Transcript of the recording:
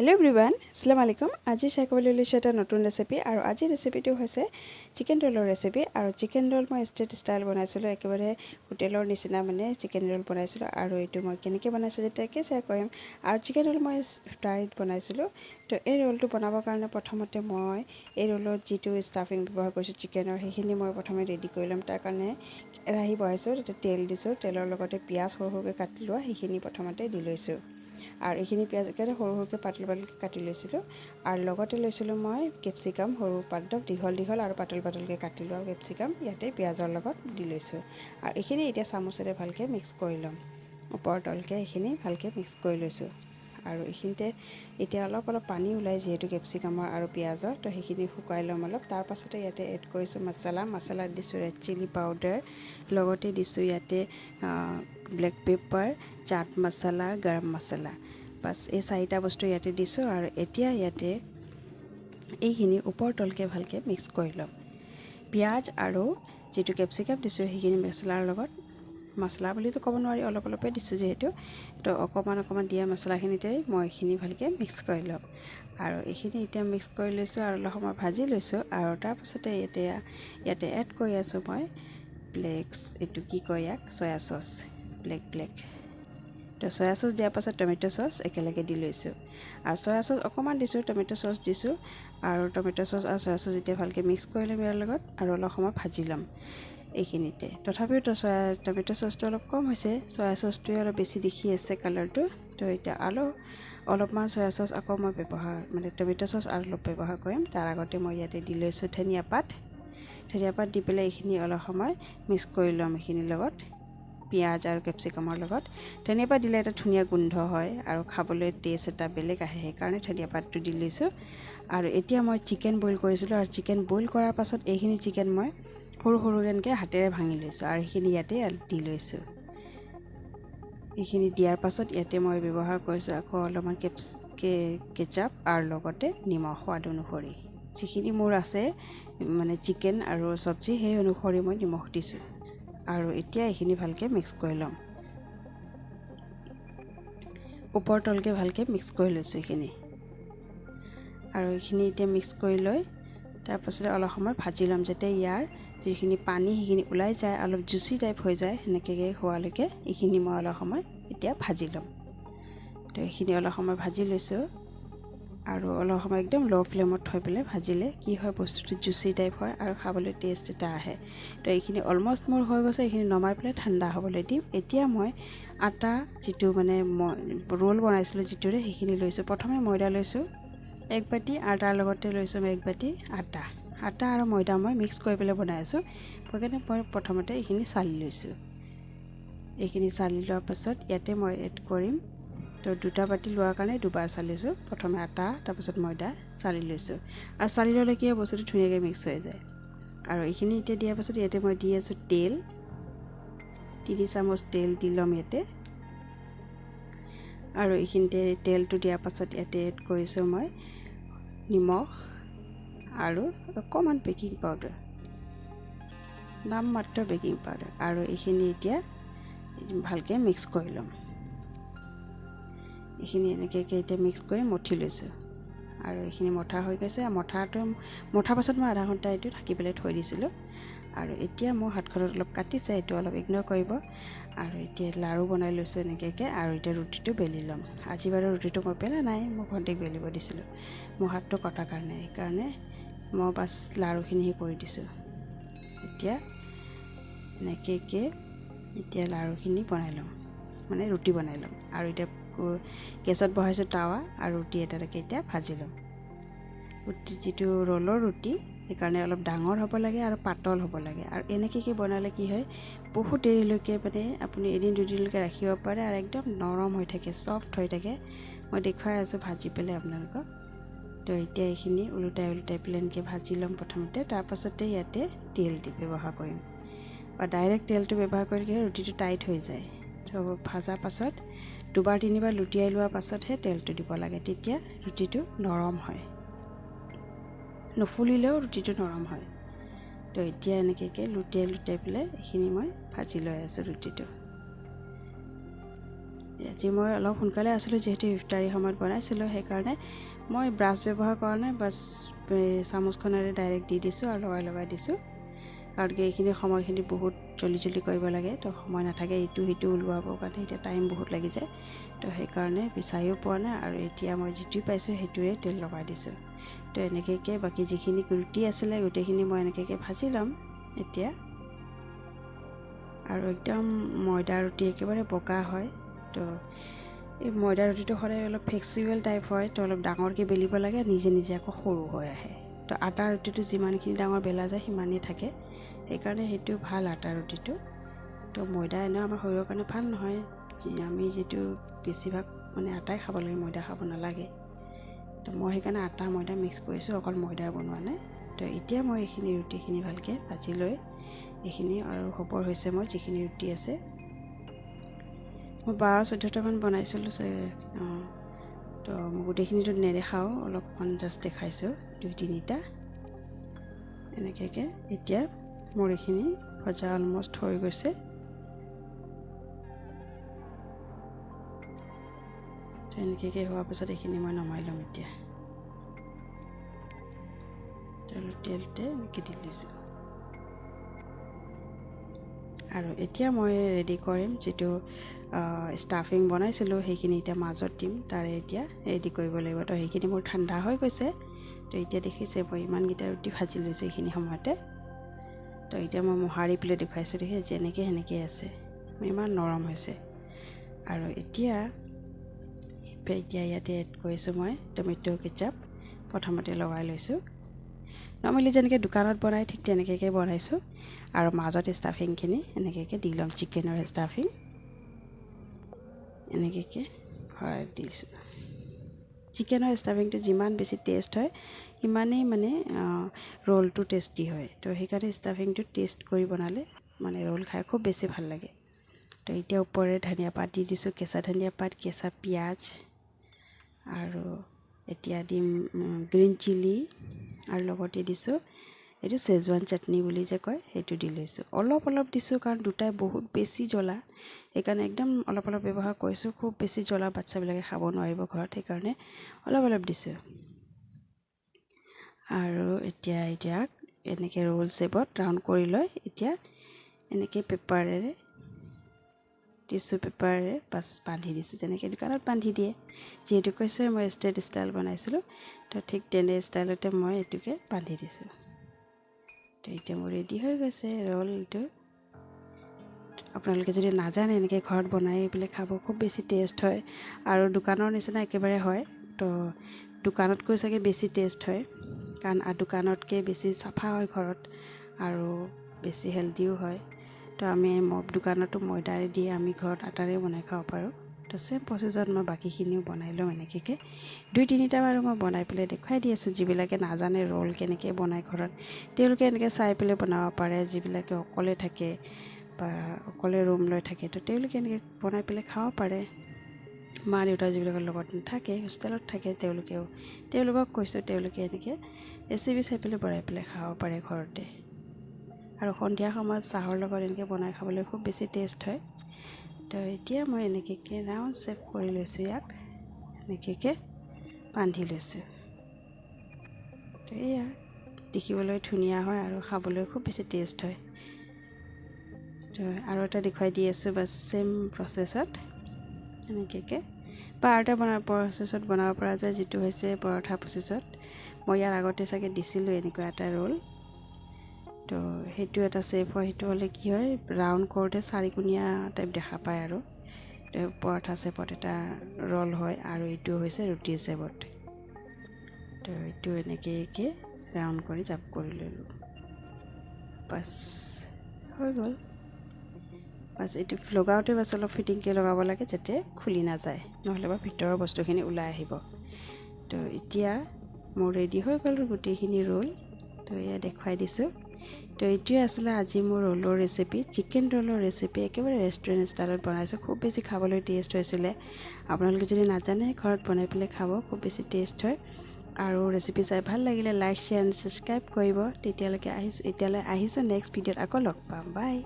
Hello everyone Aslam আলাইকুম আজি share কৰিবলৈ লৈছোঁ এটা নতুন ৰেচিপি আৰু আজিৰ ৰেচিপিটো হৈছে চিকেন ৰ'লৰ ৰেচিপি আৰু চিকেন ৰ'ল মই ষ্ট্ৰেট ষ্টাইল বনাইছিলোঁ, একেবাৰে হোটেলৰ নিচিনা মানে চিকেন ৰ'ল বনাইছিলোঁ আৰু এইটো মই কেনেকৈ বনাইছোঁ যেতিয়াকৈ শ্বেয়াৰ কৰিম। আৰু চিকেন ৰ'ল মই ফ্ৰাইড বনাইছিলোঁ, তো এই ৰ'লটো বনাবৰ কাৰণে প্ৰথমতে মই এই ৰ'লত যিটো ষ্টাফিং ব্যৱহাৰ কৰিছোঁ চিকেনৰ সেইখিনি মই প্ৰথমে ৰেডি কৰি ল'ম। তাৰ কাৰণে কেৰাহী বহাইছোঁ, তাতে তেল দিছোঁ, তেলৰ লগতে পিঁয়াজ সৰু সৰুকৈ কাটি লোৱা, সেইখিনি প্ৰথমতে দি লৈছোঁ। আৰু এইখিনি পিঁয়াজ একেবাৰে সৰু সৰুকৈ পাতল পাতলকৈ কাটি লৈছিলোঁ। আৰু লগতে লৈছিলোঁ মই কেপচিকাম, সৰু পাতদম দীঘল দীঘল আৰু পাতল পাতলকৈ কাটি লোৱা কেপচিকাম। ইয়াতে পিঁয়াজৰ লগত দি লৈছোঁ। আৰু এইখিনি এতিয়া চামুচেৰে ভালকৈ মিক্স কৰি ল'ম। ওপৰ তলকৈ এইখিনি ভালকৈ মিক্স কৰি লৈছোঁ। আৰু এইখিনিতে এতিয়া অলপ অলপ পানী ওলাই যিহেতু কেপচিকামৰ আৰু পিঁয়াজৰ তো সেইখিনি শুকুৱাই ল'ম অলপ। তাৰপাছতে ইয়াতে এড কৰিছোঁ মছলা মছলাত দিছোঁ ৰেড চিলি পাউডাৰ লগতে দিছোঁ ইয়াতে ব্লেক পেপাৰ চাট মছলা গৰম মছলা বাছ এই চাৰিটা বস্তু ইয়াতে দিছোঁ আৰু এতিয়া ইয়াতে এইখিনি ওপৰ তলকৈ ভালকৈ মিক্স কৰি ল'ম। পিঁয়াজ আৰু যিটো কেপচিকাম দিছোঁ সেইখিনি মছলাৰ লগত মছলা বুলিতো ক'ব নোৱাৰি, অলপ অলপে দিছোঁ যিহেতু। তো অকণমান অকণমান দিয়া মছলাখিনিতে মই এইখিনি ভালকৈ মিক্স কৰি ল'ম। আৰু এইখিনি এতিয়া মিক্স কৰি লৈছোঁ আৰু অলপ সময় ভাজি লৈছোঁ আৰু তাৰপাছতে এতিয়া ইয়াতে এড কৰি আছোঁ মই ব্লেক্স এইটো কি কয় ইয়াক? চয়া চচ ব্লেক ব্লেক তো চয়া চচ দিয়াৰ পাছত টমেট' চচ একেলগে দি লৈছোঁ। আৰু চয়া চচ অকণমান দিছোঁ টমেট' চচ দিছোঁ। আৰু টমেট' চচ আৰু চয়া চচ এতিয়া ভালকৈ মিক্স কৰি ল'ম ইয়াৰ লগত আৰু অলপ সময় ভাজি ল'ম। এইখিনিতে। তথাপিও চয়া টমেট' চচটো অলপ কম হৈছে চয়া চচটোৱে অলপ বেছি দেখি আছে কালাৰটো। তো এতিয়া আৰু অলপমান চয়া চচ আকৌ মই ব্যৱহাৰ মানে টমেট' চচ আৰু অলপ ব্যৱহাৰ কৰিম। তাৰ আগতে মই ইয়াতে দি লৈছোঁ ধনিয়া পাত। ধনিয়া পাত দি পেলাই এইখিনি অলপ সময় মিক্স কৰি ল'ম এইখিনিৰ লগত পিঁয়াজ আৰু কেপচিকামৰ লগত। ধনিয়া পাত দিলে এটা ধুনীয়া গোন্ধ হয় আৰু খাবলৈ টেষ্ট এটা বেলেগ আহে সেইকাৰণে ধনিয়া পাতটো দি লৈছোঁ। আৰু এতিয়া মই চিকেন বইল কৰিছিলোঁ আৰু চিকেন বইল কৰাৰ পাছত এইখিনি চিকেন মই সৰু সৰুকৈ এনেকৈ হাতেৰে ভাঙি লৈছোঁ আৰু সেইখিনি ইয়াতে দি লৈছোঁ। এইখিনি দিয়াৰ পাছত ইয়াতে মই ব্যৱহাৰ কৰিছোঁ আকৌ অলপমান কেপচ কেচাপ আৰু লগতে নিমখ সোৱাদ অনুসৰি। যিখিনি মোৰ আছে মানে চিকেন আৰু চব্জি সেই অনুসৰি মই নিমখ দিছোঁ। আৰু এতিয়া এইখিনি ভালকৈ মিক্স কৰি ল'ম। ওপৰ তলকৈ ভালকৈ মিক্স কৰি লৈছোঁ এইখিনি। আৰু এইখিনি এতিয়া মিক্স কৰি লৈ তাৰপাছতে অলপ সময় ভাজি ল'ম যাতে ইয়াৰ যিখিনি পানী সেইখিনি ওলাই যায় অলপ জুচি টাইপ হৈ যায় সেনেকৈ হোৱালৈকে এইখিনি মই অলপ সময় এতিয়া ভাজি ল'ম। তো এইখিনি অলপ সময় ভাজি লৈছোঁ আৰু অলপ সময় একদম ল' ফ্লেমত থৈ পেলাই ভাজিলে কি হয় বস্তুটো জুচি টাইপ হয় আৰু খাবলৈ টেষ্ট এটা আহে। তো এইখিনি অলমষ্ট মোৰ হৈ গৈছে এইখিনি নমাই পেলাই ঠাণ্ডা হ'বলৈ দিম। এতিয়া মই আটা যিটো মানে মই ৰোল বনাইছিলোঁ যিটোৰে সেইখিনি লৈছোঁ। প্ৰথমে ময়দা লৈছোঁ। এক বাতি আৰু তাৰ লগতে লৈছোঁ এক বাতি আটা। আটা আৰু ময়দা মই মিক্স কৰি পেলাই বনাই আছোঁ। সেইকাৰণে মই প্ৰথমতে এইখিনি চালি লৈছোঁ। এইখিনি চালি লোৱাৰ পাছত ইয়াতে মই এড কৰিম। তো দুটা বাতি লোৱাৰ কাৰণে দুবাৰ চালিছোঁ প্ৰথমে আটা তাৰপাছত ময়দা চালি লৈছোঁ। আৰু চালি ল'লে কি বস্তুটো ধুনীয়াকৈ মিক্স হৈ যায়। আৰু এইখিনি এতিয়া দিয়াৰ পাছত ইয়াতে মই দি আছোঁ তেল। তিনি চামুচ তেল দি ল'ম ইয়াতে। আৰু এইখিনিতে তেলটো দিয়াৰ পাছত ইয়াতে এড কৰিছোঁ মই। নিমখ আৰু অকণমান বেকিং পাউডাৰ। নাম মাত্ৰ বেকিং পাউডাৰ আৰু এইখিনি এতিয়া ভালকৈ মিক্স কৰি ল'ম। এইখিনি এনেকৈ এতিয়া মিক্স কৰি মঠি লৈছোঁ। আৰু এইখিনি মঠা হৈ গৈছে। মঠাটো মঠাৰ পাছত মই আধা ঘণ্টা এইটো ঢাকি পেলাই থৈ দিছিলোঁ। আৰু এতিয়া মোৰ হাতখনত অলপ কাটিছে এইটো অলপ ইগন'ৰ কৰিব। আৰু এতিয়া লাড়ু বনাই লৈছোঁ এনেকৈ আৰু এতিয়া ৰুটিটো বেলি ল'ম। আজি বাৰু ৰুটিটো মই পেলা নাই মই ভণ্টিক বেলিব দিছিলোঁ। মোৰ হাতটো কটাৰ কাৰণে সেইকাৰণে মই বাছ লাড়ুখিনি কৰি দিছোঁ। এতিয়া এনেকৈ এতিয়া লাড়ুখিনি বনাই ল'ম মানে ৰুটি বনাই ল'ম আৰু এতিয়া গেছত বহাইছোঁ টাৱা আৰু ৰুটি এটালৈকে এতিয়া ভাজি ল'ম। ৰুটি যিটো ৰ'লৰ ৰুটি সেইকাৰণে অলপ ডাঙৰ হ'ব লাগে আৰু পাতল হ'ব লাগে। আৰু এনেকৈ বনালে কি হয়, বহুত দেৰিলৈকে মানে আপুনি এদিন দুদিনলৈকে ৰাখিব পাৰে আৰু একদম নৰম হৈ থাকে, চফ্ট হৈ থাকে। মই দেখুৱাই আছোঁ ভাজি পেলাই আপোনালোকক। তো এতিয়া এইখিনি ওলোটাই ওলোটাই পেলাই এনেকৈ ভাজি ল'ম প্ৰথমতে তাৰপাছতে ইয়াতে তেল দি ব্যৱহাৰ কৰিম। বা ডাইৰেক্ট তেলটো ব্যৱহাৰ কৰিলে ৰুটিটো টাইট হৈ যায়। তো ভজাৰ পাছত দুবাৰ তিনিবাৰ লুটিয়াই লোৱাৰ পাছতহে তেলটো দিব লাগে, তেতিয়া ৰুটিটো নৰম হয়। নুফুলিলেও ৰুটিটো নৰম হয়। তো এতিয়া এনেকৈ লুটিয়াই লুটিয়াই পেলাই এইখিনি মই ভাজি লৈ আছোঁ ৰুটিটো। আজি মই অলপ সোনকালে আছিলোঁ যিহেতু ইফতাৰী সময়ত বনাইছিলোঁ সেইকাৰণে মই ব্ৰাছ ব্যৱহাৰ কৰা নাই বাছ চামুচখনেৰে ডাইৰেক্ট দি দিছোঁ আৰু লগাই লগাই দিছোঁ। কাৰণ কি এইখিনি সময়খিনি বহুত জল্দি জল্দি কৰিব লাগে তো সময় নাথাকে ইটো সিটো ওলোৱাবৰ কাৰণে এতিয়া টাইম বহুত লাগি যায়। তো সেইকাৰণে বিচাৰিও পোৱা নাই আৰু এতিয়া মই যিটো পাইছোঁ সেইটোৰে তেল লগাই দিছোঁ। তো এনেকৈ বাকী যিখিনি ৰুটি আছিলে গোটেইখিনি মই এনেকৈ ভাজি ল'ম এতিয়া। আৰু একদম ময়দা ৰুটি একেবাৰে বগা হয় তো এই ময়দা ৰুটিটো সদায় অলপ ফ্লেক্সিবল টাইপ হয় তো অলপ ডাঙৰকৈ বেলিব লাগে নিজে নিজে আকৌ সৰু হৈ আহে। তো আটা ৰুটিটো যিমানখিনি ডাঙৰ বেলা যায় সিমানেই থাকে। সেইকাৰণে সেইটো ভাল আটা ৰুটিটো। তো ময়দা এনেও আমাৰ শৰীৰৰ কাৰণে ভাল নহয়। আমি যিটো বেছিভাগ মানে আটাই খাব লাগে ময়দা খাব নালাগে। তো মই সেইকাৰণে আটা ময়দা মিক্স কৰিছোঁ অকল ময়দা বনোৱা নাই। তো এতিয়া মই এইখিনি ৰুটিখিনি ভালকৈ ভাজি লৈ এইখিনি আৰু হ'বৰ হৈছে মই যিখিনি ৰুটি আছে। মই বাৰ চৈধ্যটামান বনাইছিলোঁ অঁ তো গোটেইখিনিতো নেদেখাওঁ, অলপমান জাষ্ট দেখাইছোঁ, দুই, তিনিটা। এনেকৈ এতিয়া মোৰ এইখিনি ভজা অলমষ্ট হৈ গৈছে। তো এনেকৈ হোৱাৰ পাছত এইখিনি মই নমাই ল'ম এতিয়া। লুটিয়াই এনেকৈ দি লৈছোঁ। আৰু এতিয়া মই ৰেডি কৰিম যিটো ষ্টাফিং বনাইছিলোঁ সেইখিনি এতিয়া মাজত দিম তাৰে এতিয়া ৰেডি কৰিব লাগিব। তো সেইখিনি মোৰ ঠাণ্ডা হৈ গৈছে তো এতিয়া দেখিছে মই ইমানকেইটা ৰুটি ভাজি লৈছোঁ এইখিনি সময়তে। তো এতিয়া মই মোহাৰি পেলাই দেখুৱাইছোঁ দেখি যেনেকৈ সেনেকৈ আছে ইমান নৰম হৈছে। আৰু এতিয়া এতিয়া ইয়াতে এড কৰিছোঁ মই টমেট' কেচাপ প্ৰথমতে লগাই লৈছোঁ। নৰ্মেলি যেনেকৈ দোকানত বনাই, ঠিক তেনেকৈ বনাইছোঁ। আৰু মাজত ষ্টাফিংখিনি এনেকৈ দি ল'ম চিকেনৰ ষ্টাফিং এনেকৈ ভৰাই দিছোঁ। চিকেনৰ ষ্টাফিংটো যিমান বেছি টেষ্ট হয়, সিমানেই মানে ৰ'লটো টেষ্টি হয়। তো সেইকাৰণে ষ্টাফিংটো টেষ্ট কৰি বনালে মানে ৰ'ল খাই খুব বেছি ভালো লাগে। তো এতিয়া ওপৰে ধনিয়া পাত দি দিছোঁ, কেঁচা ধনিয়া পাত, কেঁচা পিঁয়াজ। আৰু এতিয়া দিম গ্ৰীণ চিলি আৰু লগতে দিছোঁ এইটো চেজৱান চাটনি বুলি যে কয় সেইটো দি লৈছোঁ। অলপ অলপ দিছোঁ কাৰণ দুটাই বহুত বেছি জ্বলা। সেইকাৰণে একদম অলপ অলপ ব্যৱহাৰ কৰিছোঁ। খুব বেছি জ্বলা বাচ্ছাবিলাকে খাব নোৱাৰিব ঘৰত সেইকাৰণে অলপ অলপ দিছোঁ। আৰু এতিয়া এতিয়া এনেকৈ ৰোল শ্বেপত ৰাউণ্ড কৰি লৈ এতিয়া এনেকৈ পেপাৰেৰে টিচু পেপাৰেৰে বাছ বান্ধি দিছোঁ যেনেকৈ দোকানত বান্ধি দিয়ে। যিহেতু কৈছে মই ষ্ট্ৰেট ষ্টাইল বনাইছিলোঁ তো ঠিক তেনে ষ্টাইলতে মই এইটোকে বান্ধি দিছোঁ। তো এতিয়া মোৰ ৰেডি হৈ গৈছে ৰ'ল এইটো আপোনালোকে যদি নাজানে এনেকৈ ঘৰত বনাই পেলাই খাব খুব বেছি টেষ্ট হয় আৰু দোকানৰ নিচিনা একেবাৰে হয় তো দোকানতকৈ চাগে বেছি টেষ্ট হয় কাৰণ দোকানতকৈ বেছি চাফা হয় ঘৰত আৰু বেছি হেল্ডিও হয়। তো আমি দোকানতো ময়দাৰে দি আমি ঘৰত আটাৰে বনাই খাব পাৰোঁ। তো ছেম প্ৰচেছত মই বাকীখিনিও বনাই লওঁ এনেকৈ দুই তিনিটা বাৰু মই বনাই পেলাই দেখুৱাই দি আছোঁ। যিবিলাকে নাজানে ৰ'ল কেনেকৈ বনাই ঘৰত তেওঁলোকে এনেকৈ চাই পেলাই বনাব পাৰে। যিবিলাকে অকলে থাকে বা অকলে ৰুম লৈ থাকে তো তেওঁলোকে এনেকৈ বনাই পেলাই খাব পাৰে। মা দেউতা যিবিলাকৰ লগত নাথাকে হোষ্টেলত থাকে তেওঁলোকেও তেওঁলোকক কৈছোঁ তেওঁলোকে এনেকৈ ৰেচিপি চাই পেলাই বনাই পেলাই খাব পাৰে ঘৰতে। আৰু সন্ধিয়া সময়ত চাহৰ লগত এনেকৈ বনাই খাবলৈ খুব বেছি টেষ্ট হয়। তো এতিয়া মই এনেকৈ ৰাউণ্ড চেপ কৰি লৈছোঁ ইয়াক এনেকৈ বান্ধি লৈছোঁ। তো এয়া দেখিবলৈ ধুনীয়া হয় আৰু খাবলৈ খুব বেছি টেষ্ট হয়। তো আৰু এটা দেখুৱাই দি আছোঁ বাছ ছেইম প্ৰচেছত এনেকৈ বা আৰু এটা বনা প্ৰচেছত বনাব পৰা যায় যিটো হৈছে পৰঠা প্ৰচেছত মই ইয়াৰ আগতে চাগে দিছিলোঁ এনেকুৱা এটা ৰোল তো সেইটো এটা চেপ হয় সেইটো হ'লে কি হয় ৰাউণ্ড কৰোঁতে চাৰিকোণীয়া টাইপ দেখা পায় আৰু। পৰঠা চেপত এটা ৰ'ল হয় আৰু এইটো হৈছে ৰুটি চেপত তো এইটো এনেকৈ ৰাউণ্ড কৰি জাপ কৰি ল'লোঁ। বাছ হৈ গ'ল। বাছ এইটো লগাওঁতে বাছ অলপ ফিটিংকৈ লগাব লাগে যাতে খুলি নাযায় নহ'লে বা ভিতৰৰ বস্তুখিনি ওলাই আহিব। তো এতিয়া মোৰ ৰেডি হৈ গ'ল গোটেইখিনি ৰোল তো এয়া দেখুৱাই দিছোঁ। তো এইটোৱে আছিলে আজি মোৰ ৰোলৰ ৰেচিপি চিকেন ৰোলৰ ৰেচিপি একেবাৰে ৰেষ্টুৰেণ্ট ষ্টাইলত বনাইছোঁ। খুব বেছি খাবলৈ টেষ্ট হৈছিলে। আপোনালোকে যদি নাজানে ঘৰত বনাই পেলাই খাব খুব বেছি টেষ্ট হয়। আৰু ৰেচিপি চাই ভাল লাগিলে লাইক শ্বেয়াৰ এণ্ড ছাবস্ক্ৰাইব কৰিব। তেতিয়ালৈকে আহিছোঁ এতিয়ালৈ আহিছোঁ। নেক্সট ভিডিঅ'ত আকৌ লগ পাম। বাই